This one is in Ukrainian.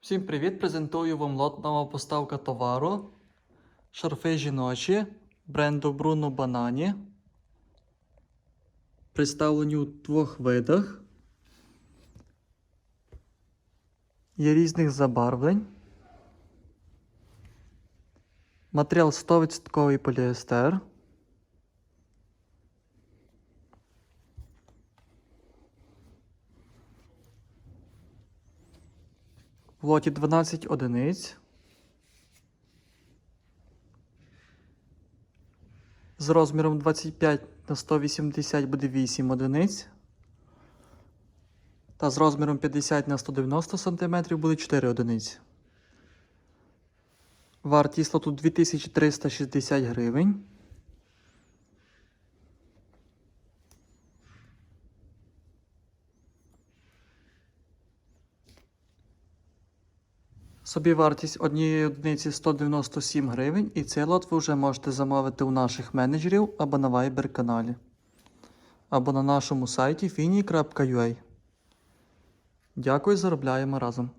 Всім привіт! Презентую вам лот нова поставка товару. Шарфи жіночі бренду Bruno Banani. Представлені у двох видах. Є різних забарвлень. Матеріал 100% поліестер. В лоті 12 одиниць. З розміром 25 на 180 буде 8 одиниць. Та з розміром 50 на 190 см буде 4 одиниці. Вартість лоту 2360 гривень. Собівартість однієї одиниці 197 гривень, і цей лот ви вже можете замовити у наших менеджерів або на Viber каналі, або на нашому сайті fini.ua. Дякую, заробляємо разом.